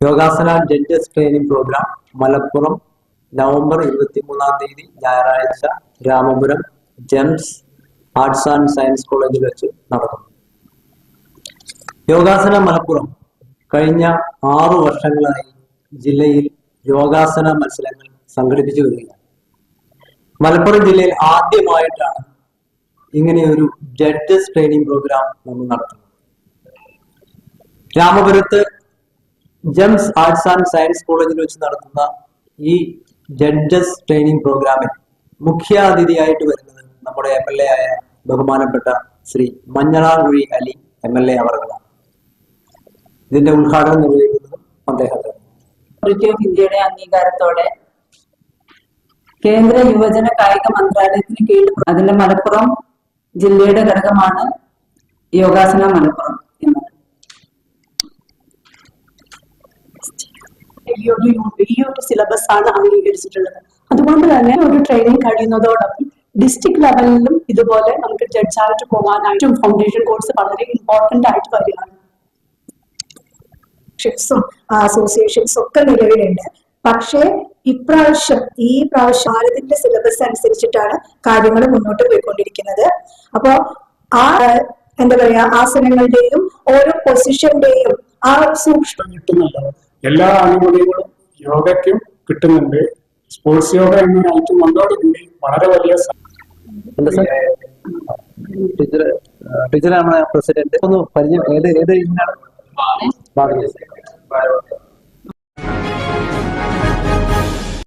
യോഗാസന judges training program Malappuram November ഇരുപത്തിമൂന്നാം തീയതി ഞായറാഴ്ച Ramapuram Gems arts and science കോളേജിൽ വെച്ച് നടക്കുന്നു. യോഗാസന മലപ്പുറം കഴിഞ്ഞ ആറു വർഷങ്ങളായി ജില്ലയിൽ യോഗാസന മത്സരങ്ങൾ സംഘടിപ്പിച്ചു വരികയാണ്. മലപ്പുറം ജില്ലയിൽ ആദ്യമായിട്ടാണ് ഇങ്ങനെ ഒരു ജഡ്ജസ് ട്രെയിനിങ് പ്രോഗ്രാം നമ്മൾ നടത്തുന്നത്. രാമപുരത്ത് ജെംസ് ആർട്സ് ആൻഡ് സയൻസ് കോളേജിൽ വെച്ച് നടത്തുന്ന ഈ ജഡ്ജസ് ട്രെയിനിങ് പ്രോഗ്രാമിൽ മുഖ്യാതിഥിയായിട്ട് വരുന്നത് നമ്മുടെ എം എൽ എ ആയ ബഹുമാനപ്പെട്ട Shri Manjalamkuzhi Ali M L A അവർക്കാണ്. ഇതിന്റെ ഉദ്ഘാടനം നിർവഹിക്കുന്നത് അദ്ദേഹത്തെ ഇന്ത്യയുടെ അംഗീകാരത്തോടെ കേന്ദ്ര യുവജന കായിക മന്ത്രാലയത്തിന് കീഴിൽ അതിന്റെ മലപ്പുറം ജില്ലയുടെ ഘടകമാണ് യോഗാസന മലപ്പുറം. ഈ ഒരു ഈ സിലബസ് ആണ് അംഗീകരിച്ചിട്ടുള്ളത്. അതുകൊണ്ട് തന്നെ ഒരു ട്രെയിനിങ് കഴിയുന്നതോടൊപ്പം ഡിസ്ട്രിക്ട് ലെവലിലും ഇതുപോലെ നമുക്ക് ജഡ്ജായിട്ട് പോകാനായിട്ടും ഫൗണ്ടേഷൻ കോഴ്സ് വളരെ ഇമ്പോർട്ടന്റ് ആയിട്ട് വരികയാണ്. ഷിപ്സും അസോസിയേഷൻസും ഒക്കെ നിലവിലുണ്ട്. പക്ഷേ ഇപ്രാവശ്യം ഈ പ്രാവശ്യം ഭാരതിന്റെ സിലബസ് അനുസരിച്ചിട്ടാണ് കാര്യങ്ങൾ മുന്നോട്ട് പോയിക്കൊണ്ടിരിക്കുന്നത്. അപ്പോ ആ എന്താ പറയാ ആസനങ്ങളുടെയും ഓരോ പൊസിഷന്റെയും ആ സൂക്ഷ്മ കിട്ടുന്നുണ്ട്? എല്ലാ ആനുകൂല്യങ്ങളും യോഗയ്ക്കും കിട്ടുന്നുണ്ട്. സ്പോർട്സ് യോഗ എന്ന ഐറ്റം വന്നതോടുകൂടി വളരെ വലിയ ടീച്ചർ ടീച്ചറാണ് പ്രസിഡന്റ്. ഒന്ന് പരിചയം ഏത് ഏത് ഇതിനാണ്?